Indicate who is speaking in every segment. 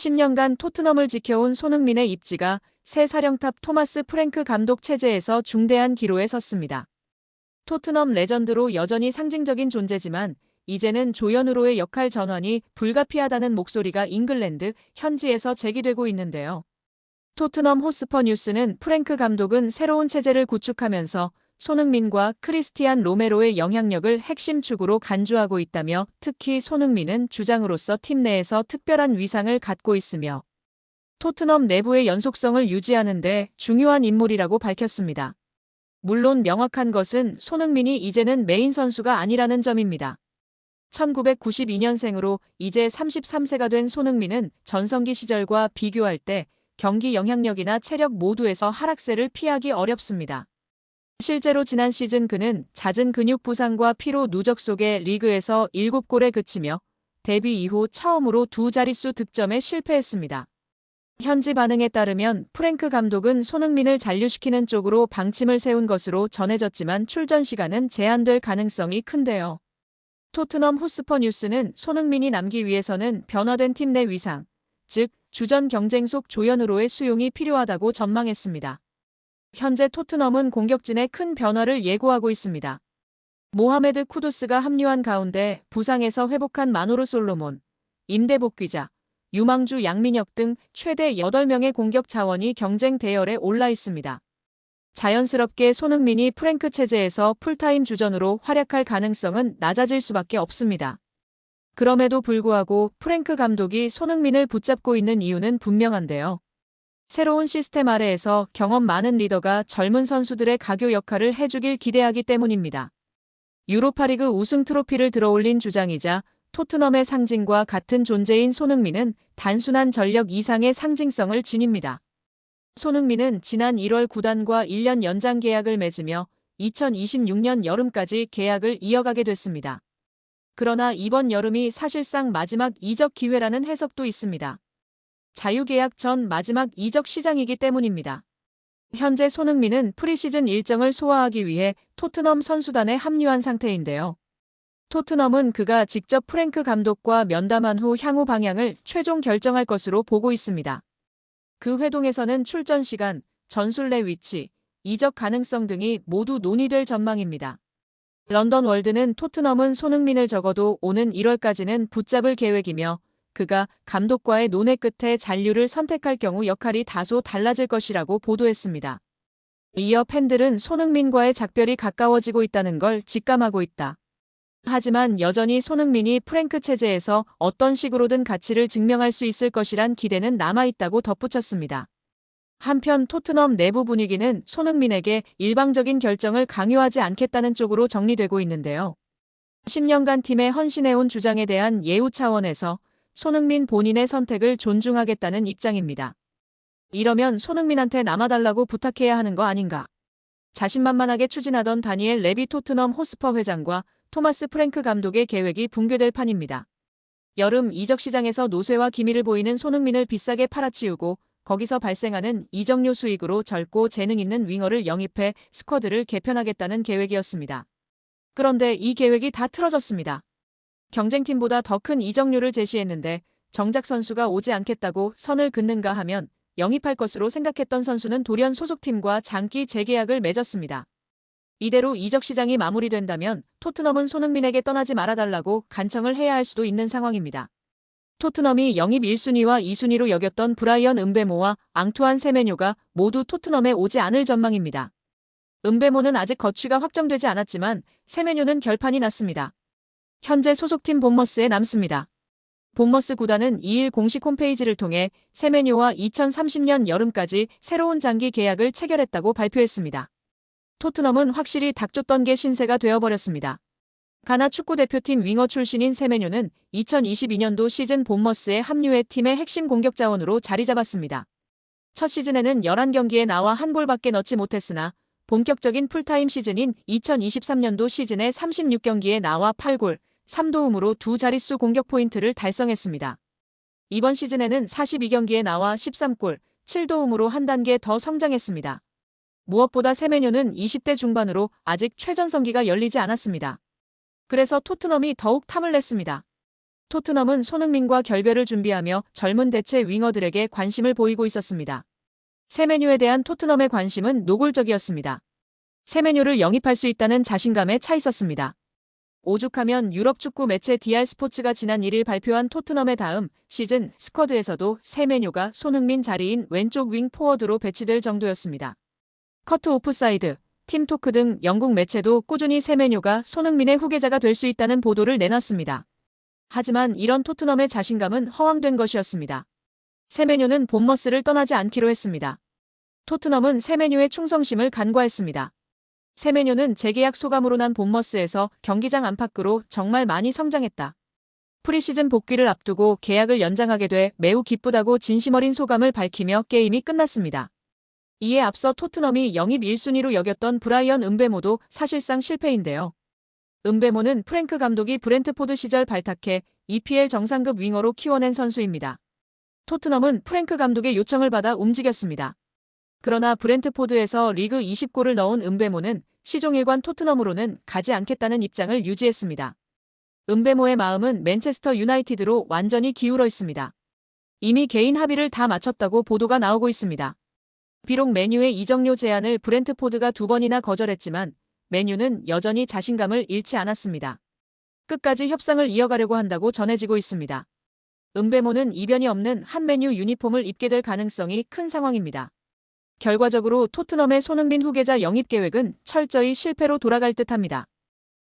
Speaker 1: 10년간 토트넘을 지켜온 손흥민의 입지가 새 사령탑 토마스 프랭크 감독 체제에서 중대한 기로에 섰습니다. 토트넘 레전드로 여전히 상징적인 존재지만 이제는 조연으로의 역할 전환이 불가피하다는 목소리가 잉글랜드 현지에서 제기되고 있는데요. 토트넘 호스퍼 뉴스는 프랭크 감독은 새로운 체제를 구축하면서 손흥민과 크리스티안 로메로의 영향력을 핵심 축으로 간주하고 있다며 특히 손흥민은 주장으로서 팀 내에서 특별한 위상을 갖고 있으며 토트넘 내부의 연속성을 유지하는 데 중요한 인물이라고 밝혔습니다. 물론 명확한 것은 손흥민이 이제는 메인 선수가 아니라는 점입니다. 1992년생으로 이제 33세가 된 손흥민은 전성기 시절과 비교할 때 경기 영향력이나 체력 모두에서 하락세를 피하기 어렵습니다. 실제로 지난 시즌 그는 잦은 근육 부상과 피로 누적 속에 리그에서 7골에 그치며 데뷔 이후 처음으로 두 자릿수 득점에 실패했습니다. 현지 반응에 따르면 프랭크 감독은 손흥민을 잔류시키는 쪽으로 방침을 세운 것으로 전해졌지만 출전 시간은 제한될 가능성이 큰데요. 토트넘 호스퍼 뉴스는 손흥민이 남기 위해서는 변화된 팀 내 위상, 즉 주전 경쟁 속 조연으로의 수용이 필요하다고 전망했습니다. 현재 토트넘은 공격진에 큰 변화를 예고하고 있습니다. 모하메드 쿠두스가 합류한 가운데 부상에서 회복한 마노르 솔로몬, 임대 복귀자, 유망주 양민혁 등 최대 8명의 공격 자원이 경쟁 대열에 올라 있습니다. 자연스럽게 손흥민이 프랭크 체제에서 풀타임 주전으로 활약할 가능성은 낮아질 수밖에 없습니다. 그럼에도 불구하고 프랭크 감독이 손흥민을 붙잡고 있는 이유는 분명한데요. 새로운 시스템 아래에서 경험 많은 리더가 젊은 선수들의 가교 역할을 해주길 기대하기 때문입니다. 유로파리그 우승 트로피를 들어올린 주장이자 토트넘의 상징과 같은 존재인 손흥민은 단순한 전력 이상의 상징성을 지닙니다. 손흥민은 지난 1월 구단과 1년 연장 계약을 맺으며 2026년 여름까지 계약을 이어가게 됐습니다. 그러나 이번 여름이 사실상 마지막 이적 기회라는 해석도 있습니다. 자유계약 전 마지막 이적 시장이기 때문입니다. 현재 손흥민은 프리시즌 일정을 소화하기 위해 토트넘 선수단에 합류한 상태인데요. 토트넘은 그가 직접 프랭크 감독과 면담한 후 향후 방향을 최종 결정할 것으로 보고 있습니다. 그 회동에서는 출전 시간, 전술 내 위치, 이적 가능성 등이 모두 논의될 전망입니다. 런던 월드는 토트넘은 손흥민을 적어도 오는 1월까지는 붙잡을 계획이며 그가 감독과의 논의 끝에 잔류를 선택할 경우 역할이 다소 달라질 것이라고 보도했습니다. 이어 팬들은 손흥민과의 작별이 가까워지고 있다는 걸 직감하고 있다. 하지만 여전히 손흥민이 프랭크 체제에서 어떤 식으로든 가치를 증명할 수 있을 것이란 기대는 남아있다고 덧붙였습니다. 한편 토트넘 내부 분위기는 손흥민에게 일방적인 결정을 강요하지 않겠다는 쪽으로 정리되고 있는데요. 10년간 팀에 헌신해온 주장에 대한 예우 차원에서 손흥민 본인의 선택을 존중하겠다는 입장입니다. 이러면 손흥민한테 남아달라고 부탁해야 하는 거 아닌가? 자신만만하게 추진하던 다니엘 레비 토트넘 호스퍼 회장과 토마스 프랭크 감독의 계획이 붕괴될 판입니다. 여름 이적 시장에서 노쇠와 기미를 보이는 손흥민을 비싸게 팔아치우고 거기서 발생하는 이적료 수익으로 젊고 재능 있는 윙어를 영입해 스쿼드를 개편하겠다는 계획이었습니다. 그런데 이 계획이 다 틀어졌습니다. 경쟁팀보다 더 큰 이적료를 제시했는데 정작 선수가 오지 않겠다고 선을 긋는가 하면 영입할 것으로 생각했던 선수는 돌연 소속팀과 장기 재계약을 맺었습니다. 이대로 이적 시장이 마무리된다면 토트넘은 손흥민에게 떠나지 말아달라고 간청을 해야 할 수도 있는 상황입니다. 토트넘이 영입 1순위와 2순위로 여겼던 브라이언 은베모와 앙투안 세메뇨가 모두 토트넘에 오지 않을 전망입니다. 은베모는 아직 거취가 확정되지 않았지만 세메뇨는 결판이 났습니다. 현재 소속팀 본머스에 남습니다. 본머스 구단은 2일 공식 홈페이지를 통해 세메뇨와 2030년 여름까지 새로운 장기 계약을 체결했다고 발표했습니다. 토트넘은 확실히 닥쳤던 게 신세가 되어버렸습니다. 가나 축구대표팀 윙어 출신인 세메뇨는 2022년도 시즌 본머스에 합류해 팀의 핵심 공격 자원으로 자리 잡았습니다. 첫 시즌에는 11경기에 나와 한 골밖에 넣지 못했으나 본격적인 풀타임 시즌인 2023년도 시즌에 36경기에 나와 8골, 3도움으로 두 자릿수 공격 포인트를 달성했습니다. 이번 시즌에는 42경기에 나와 13골, 7도움으로 한 단계 더 성장했습니다. 무엇보다 세메뇨는 20대 중반으로 아직 최전성기가 열리지 않았습니다. 그래서 토트넘이 더욱 탐을 냈습니다. 토트넘은 손흥민과 결별을 준비하며 젊은 대체 윙어들에게 관심을 보이고 있었습니다. 세메뉴에 대한 토트넘의 관심은 노골적이었습니다. 세메뉴를 영입할 수 있다는 자신감에 차 있었습니다. 오죽하면 유럽 축구 매체 DR 스포츠가 지난 1일 발표한 토트넘의 다음 시즌 스쿼드에서도 세메뉴가 손흥민 자리인 왼쪽 윙 포워드로 배치될 정도였습니다. 커트 오프사이드, 팀토크 등 영국 매체도 꾸준히 세메뉴가 손흥민의 후계자가 될 수 있다는 보도를 내놨습니다. 하지만 이런 토트넘의 자신감은 허황된 것이었습니다. 세메뉴는 본머스를 떠나지 않기로 했습니다. 토트넘은 세메뉴의 충성심을 간과했습니다. 세메뉴는 재계약 소감으로 난 본머스에서 경기장 안팎으로 정말 많이 성장했다. 프리시즌 복귀를 앞두고 계약을 연장하게 돼 매우 기쁘다고 진심 어린 소감을 밝히며 게임이 끝났습니다. 이에 앞서 토트넘이 영입 1순위로 여겼던 브라이언 은베모도 사실상 실패인데요. 은베모는 프랭크 감독이 브렌트포드 시절 발탁해 EPL 정상급 윙어로 키워낸 선수입니다. 토트넘은 프랭크 감독의 요청을 받아 움직였습니다. 그러나 브렌트포드에서 리그 20골을 넣은 은베모는 시종 일관 토트넘으로는 가지 않겠다는 입장을 유지했습니다. 은베모의 마음은 맨체스터 유나이티드로 완전히 기울어 있습니다. 이미 개인 합의를 다 마쳤다고 보도가 나오고 있습니다. 비록 메뉴의 이적료 제안을 브렌트포드가 두 번이나 거절했지만 메뉴는 여전히 자신감을 잃지 않았습니다. 끝까지 협상을 이어가려고 한다고 전해지고 있습니다. 은베모는 이변이 없는 한 메뉴 유니폼을 입게 될 가능성이 큰 상황입니다. 결과적으로 토트넘의 손흥민 후계자 영입 계획은 철저히 실패로 돌아갈 듯합니다.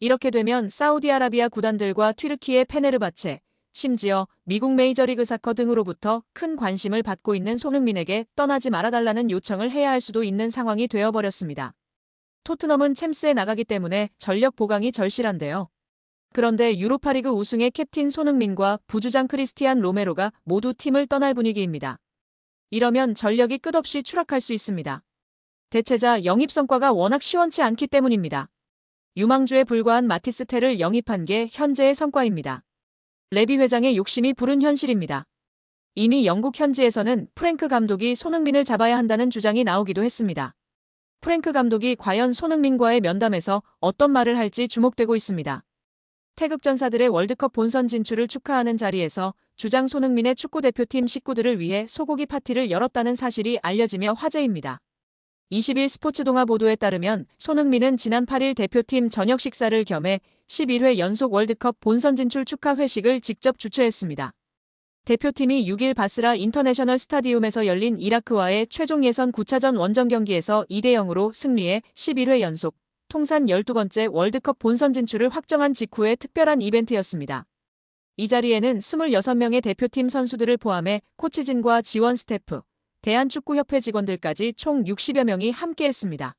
Speaker 1: 이렇게 되면 사우디아라비아 구단들과 튀르키의 페네르바체, 심지어 미국 메이저리그 사커 등으로부터 큰 관심을 받고 있는 손흥민에게 떠나지 말아달라는 요청을 해야 할 수도 있는 상황이 되어버렸습니다. 토트넘은 챔스에 나가기 때문에 전력 보강이 절실한데요. 그런데 유로파리그 우승의 캡틴 손흥민과 부주장 크리스티안 로메로가 모두 팀을 떠날 분위기입니다. 이러면 전력이 끝없이 추락할 수 있습니다. 대체자 영입 성과가 워낙 시원치 않기 때문입니다. 유망주에 불과한 마티스 테를 영입한 게 현재의 성과입니다. 레비 회장의 욕심이 부른 현실입니다. 이미 영국 현지에서는 프랭크 감독이 손흥민을 잡아야 한다는 주장이 나오기도 했습니다. 프랭크 감독이 과연 손흥민과의 면담에서 어떤 말을 할지 주목되고 있습니다. 태극전사들의 월드컵 본선 진출을 축하하는 자리에서 주장 손흥민의 축구대표팀 식구들을 위해 소고기 파티를 열었다는 사실이 알려지며 화제입니다. 21 스포츠 동아 보도에 따르면 손흥민은 지난 8일 대표팀 저녁 식사를 겸해 11회 연속 월드컵 본선 진출 축하 회식을 직접 주최했습니다. 대표팀이 6일 바스라 인터내셔널 스타디움에서 열린 이라크와의 최종 예선 9차전 원정 경기에서 2대 0으로 승리해 11회 연속 통산 12번째 월드컵 본선 진출을 확정한 직후의 특별한 이벤트였습니다. 이 자리에는 26명의 대표팀 선수들을 포함해 코치진과 지원 스태프, 대한축구협회 직원들까지 총 60여 명이 함께했습니다.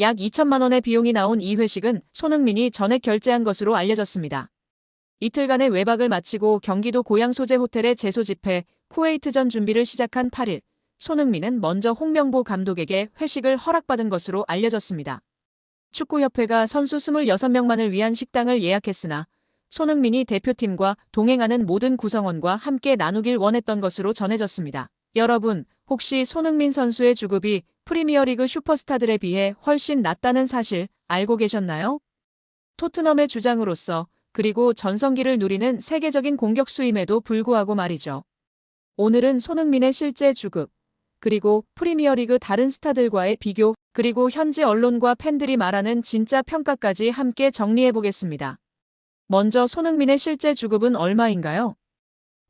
Speaker 1: 약 2천만 원의 비용이 나온 이 회식은 손흥민이 전액 결제한 것으로 알려졌습니다. 이틀간의 외박을 마치고 경기도 고향 소재 호텔에 재소집해 쿠웨이트전 준비를 시작한 8일, 손흥민은 먼저 홍명보 감독에게 회식을 허락받은 것으로 알려졌습니다. 축구협회가 선수 26명만을 위한 식당을 예약했으나 손흥민이 대표팀과 동행하는 모든 구성원과 함께 나누길 원했던 것으로 전해졌습니다. 여러분, 혹시 손흥민 선수의 주급이 프리미어리그 슈퍼스타들에 비해 훨씬 낮다는 사실 알고 계셨나요? 토트넘의 주장으로서 그리고 전성기를 누리는 세계적인 공격수임에도 불구하고 말이죠. 오늘은 손흥민의 실제 주급, 그리고 프리미어리그 다른 스타들과의 비교, 그리고 현지 언론과 팬들이 말하는 진짜 평가까지 함께 정리해 보겠습니다. 먼저 손흥민의 실제 주급은 얼마인가요?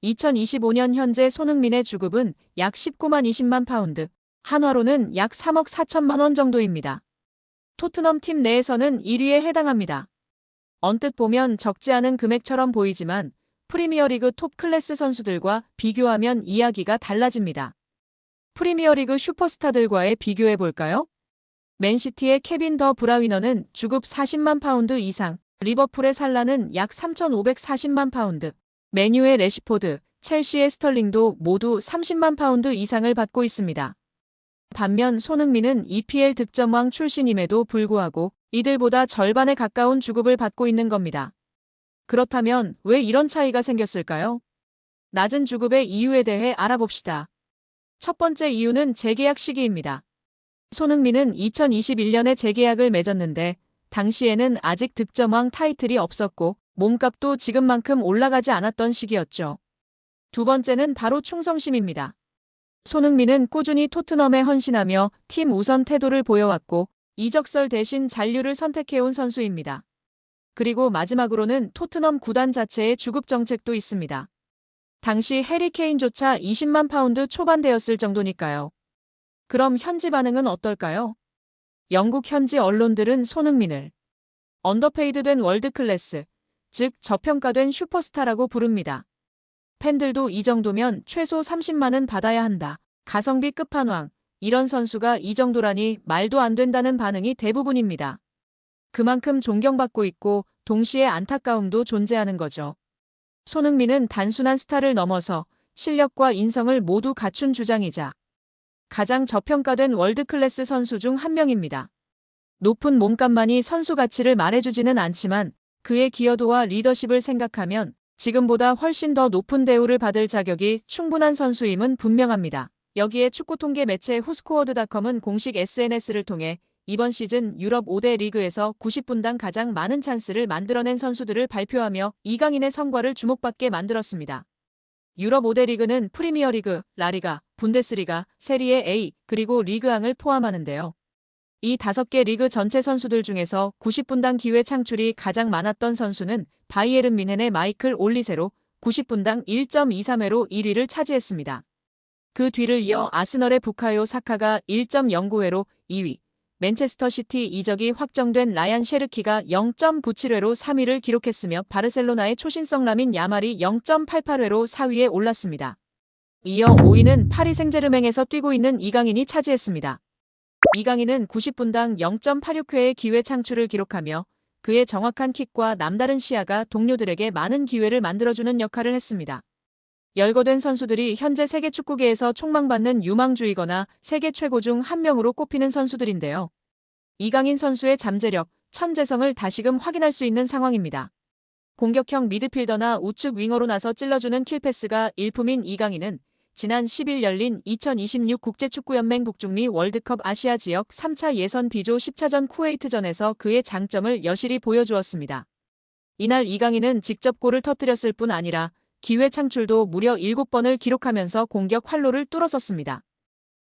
Speaker 1: 2025년 현재 손흥민의 주급은 약 19만 20만 파운드, 한화로는 약 3억 4천만 원 정도입니다. 토트넘 팀 내에서는 1위에 해당합니다. 언뜻 보면 적지 않은 금액처럼 보이지만 프리미어리그 톱 클래스 선수들과 비교하면 이야기가 달라집니다. 프리미어리그 슈퍼스타들과의 비교해 볼까요? 맨시티의 케빈 더 브라위너는 주급 40만 파운드 이상, 리버풀의 살라는 약 3,540만 파운드, 메뉴의 레시포드, 첼시의 스털링도 모두 30만 파운드 이상을 받고 있습니다. 반면 손흥민은 EPL 득점왕 출신임에도 불구하고 이들보다 절반에 가까운 주급을 받고 있는 겁니다. 그렇다면 왜 이런 차이가 생겼을까요? 낮은 주급의 이유에 대해 알아봅시다. 첫 번째 이유는 재계약 시기입니다. 손흥민은 2021년에 재계약을 맺었는데 당시에는 아직 득점왕 타이틀이 없었고 몸값도 지금만큼 올라가지 않았던 시기였죠. 두 번째는 바로 충성심입니다. 손흥민은 꾸준히 토트넘에 헌신하며 팀 우선 태도를 보여왔고 이적설 대신 잔류를 선택해온 선수입니다. 그리고 마지막으로는 토트넘 구단 자체의 주급 정책도 있습니다. 당시 해리 케인조차 20만 파운드 초반대였을 정도니까요. 그럼 현지 반응은 어떨까요? 영국 현지 언론들은 손흥민을 언더페이드된 월드클래스, 즉 저평가된 슈퍼스타라고 부릅니다. 팬들도 이 정도면 최소 30만은 받아야 한다. 가성비 끝판왕. 이런 선수가 이 정도라니 말도 안 된다는 반응이 대부분입니다. 그만큼 존경받고 있고 동시에 안타까움도 존재하는 거죠. 손흥민은 단순한 스타를 넘어서 실력과 인성을 모두 갖춘 주장이자 가장 저평가된 월드클래스 선수 중 한 명입니다. 높은 몸값만이 선수 가치를 말해주지는 않지만 그의 기여도와 리더십을 생각하면 지금보다 훨씬 더 높은 대우를 받을 자격이 충분한 선수임은 분명합니다. 여기에 축구 통계 매체 후스코어드닷컴은 공식 SNS를 통해 이번 시즌 유럽 5대 리그에서 90분당 가장 많은 찬스를 만들어낸 선수들을 발표하며 이강인의 성과를 주목받게 만들었습니다. 유럽 5대 리그는 프리미어리그, 라리가, 분데스리가, 세리에 A, 그리고 리그앙을 포함하는데요. 이 다섯 개 리그 전체 선수들 중에서 90분당 기회 창출이 가장 많았던 선수는 바이에른 미넨의 마이클 올리세로 90분당 1.23회로 1위를 차지했습니다. 그 뒤를 이어 아스널의 부카요 사카가 1.09회로 2위, 맨체스터 시티 이적이 확정된 라얀 셰르키가 0.97회로 3위를 기록했으며 바르셀로나의 초신성 라민 야말이 0.88회로 4위에 올랐습니다. 이어 5위는 파리 생제르맹에서 뛰고 있는 이강인이 차지했습니다. 이강인은 90분당 0.86회의 기회 창출을 기록하며 그의 정확한 킥과 남다른 시야가 동료들에게 많은 기회를 만들어주는 역할을 했습니다. 열거된 선수들이 현재 세계 축구계에서 촉망받는 유망주이거나 세계 최고 중 한 명으로 꼽히는 선수들인데요. 이강인 선수의 잠재력, 천재성을 다시금 확인할 수 있는 상황입니다. 공격형 미드필더나 우측 윙어로 나서 찔러주는 킬패스가 일품인 이강인은 지난 10일 열린 2026 국제축구연맹 북중미 월드컵 아시아 지역 3차 예선 비조 10차전 쿠웨이트전에서 그의 장점을 여실히 보여주었습니다. 이날 이강인은 직접 골을 터뜨렸을 뿐 아니라 기회 창출도 무려 7번을 기록하면서 공격 활로를 뚫어섰습니다.